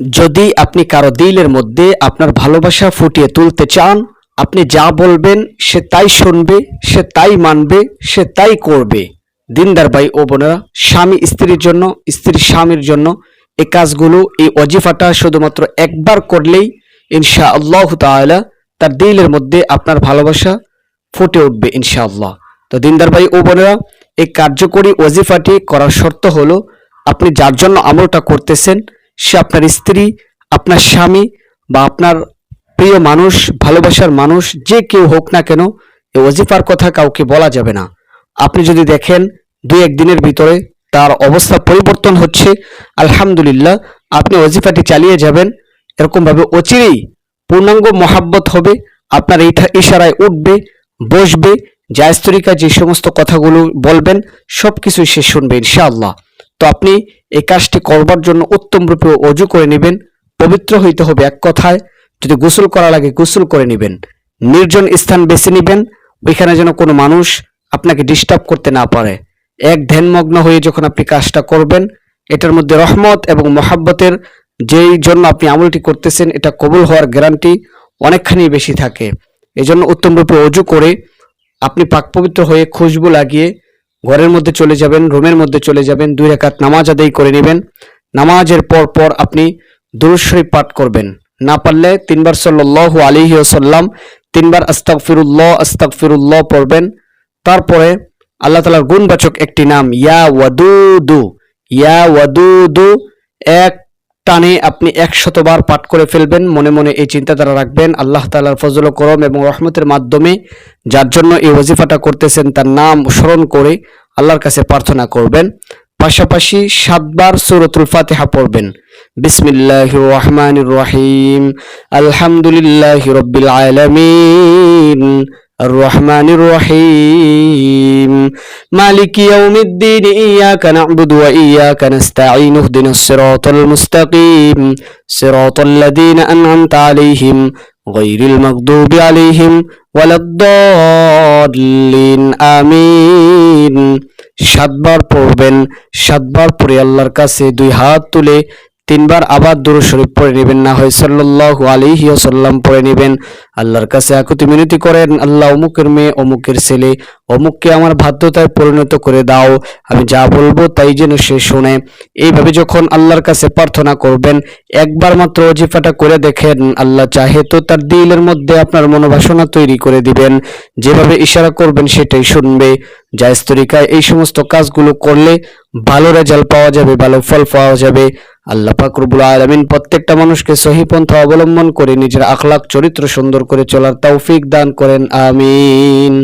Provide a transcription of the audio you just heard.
যদি আপনি কারও দিলের মধ্যে আপনার ভালোবাসা ফুটিয়ে তুলতে চান, আপনি যা বলবেন সে তাই শুনবে, সে তাই মানবে, সে তাই করবে। দিনদার ভাই ও বোনেরা, স্বামী স্ত্রীর জন্য, স্ত্রী স্বামীর জন্য এই কাজগুলো, এই অজিফাটা শুধুমাত্র একবার করলেই ইনশা আল্লাহ তাআলা তার দিলের মধ্যে আপনার ভালোবাসা ফুটে উঠবে ইনশাআল্লাহ। তো দিনদার ভাই ও বোনেরা, এই কার্যকরী ওজিফাটি করার শর্ত হলো, আপনি যার জন্য আমলটা করতেছেন সে আপনার স্ত্রী, আপনার স্বামী বা আপনার প্রিয় মানুষ, ভালোবাসার মানুষ, যে কেউ হোক না কেন এই ওজিফার কথা কাউকে বলা যাবে না। আপনি যদি দেখেন দুই একদিনের ভিতরে তার অবস্থা পরিবর্তন হচ্ছে, আলহামদুলিল্লাহ, আপনি ওজিফাটি চালিয়ে যাবেন, এরকমভাবে অচিরেই পূর্ণাঙ্গ মহাব্বত হবে, আপনার ইশারায় উঠবে, বসবে জায়স্তরিকা যে সমস্ত কথাগুলো বলবেন সব কিছুই সে শুনবে, ইনশাআল্লাহ। তো আপনি এই কাজটি করবার জন্য উত্তম রূপে অজু করে নেবেন, পবিত্র হইতে হবে এক কথায়, যদি গোসল করা লাগে গোসল করে নেবেন, নির্জন স্থান বেছে নেবেন, ওইখানে যেন কোনো মানুষ আপনাকে ডিস্টার্ব করতে না পারে। এক ধ্যানমগ্ন হয়ে যখন আপনি কাজটা করবেন, এটার মধ্যে রহমত এবং মহাব্বতের যেই জন্য আপনি আমলটি করতেছেন, এটা কবুল হওয়ার গ্যারান্টি অনেকখানি বেশি থাকে। এজন্য উত্তম রূপে অজু করে আপনি পাক পবিত্র হয়ে খুশবু লাগিয়ে ঘরের মধ্যে চলে যাবেন, রুমের মধ্যে চলে যাবেন, দুই রেখাত নামাজ আদায় করে নেবেন। নামাজের পর পর আপনি দুরূদ পাঠ করবেন। না পারলে তিনবার সাল্লাল্লাহু আলাইহি ওয়াসাল্লাম, তিনবার আস্তাগফিরুল্লাহ আস্তাগফিরুল্লাহ পড়বেন। তারপরে আল্লাহ তাআলার গুণবাচক একটি নাম, ইয়া ওয়াদুদু ইয়া ওয়াদুদু, এক টানে আপনি একশতবার পাঠ করে ফেলবেন, মনে মনে এই চিন্তাধারা রাখবেন। আল্লাহ তালার ফজল করম এবং রহমতের মাধ্যমে যার জন্য এই ওজিফাটা করতেছেন তার নাম স্মরণ করে আল্লাহর কাছে প্রার্থনা করবেন। পাশাপাশি সাতবার সুরতুল ফাতেহা পড়বেন। বিসমিল্লাহির রহমানির রহিম আলহামদুলিল্লাহি রাব্বিল আলামিন الرحمن الرحيم مالك يوم الدين إياك نعبد وإياك نستعين اهدنا الصراط المستقيم صراط الذين أنعمت عليهم غير المغضوب عليهم ولا الضالين آمين সাতবার পড়বেন সাতবার পরে আল্লাহর কাছে দুই হাত তুলে তিনবার আবার দূর শরীফ পড়ে নেবেন, না হয় সাল্লাল্লাহু আলাইহি ওয়াসাল্লাম পড়ে নেবেন। আল্লাহর কাছে আকুতি মিনতি করেন, আল্লাহ অমুকের মেয়ে, অমুকের ছেলে, অমুককে আমার বাধ্যতায় পরিণত করে দাও, আমি যা বলব তাই যেন সে শুনে। এইভাবে যখন আল্লাহর কাছে প্রার্থনা করবেন, একবার মাত্র অজিফাটা করে দেখেন, আল্লাহ চাহে তো তার দিলের মধ্যে আপনার মনোবাসনা তৈরি করে দিবেন। যেভাবে ইশারা করবেন সেটাই শুনবে। জায়জ তরিকায় এই সমস্ত কাজগুলো করলে ভালো রেজাল্ট পাওয়া যাবে, ভালো ফল পাওয়া যাবে। আল্লাহ পাক রব্বুল আলামিন প্রত্যেকটা মানুষকে সহি পন্থা অবলম্বন করে নিজের আখলাক চরিত্র সুন্দর করে চলার তৌফিক দান করেন, আমিন।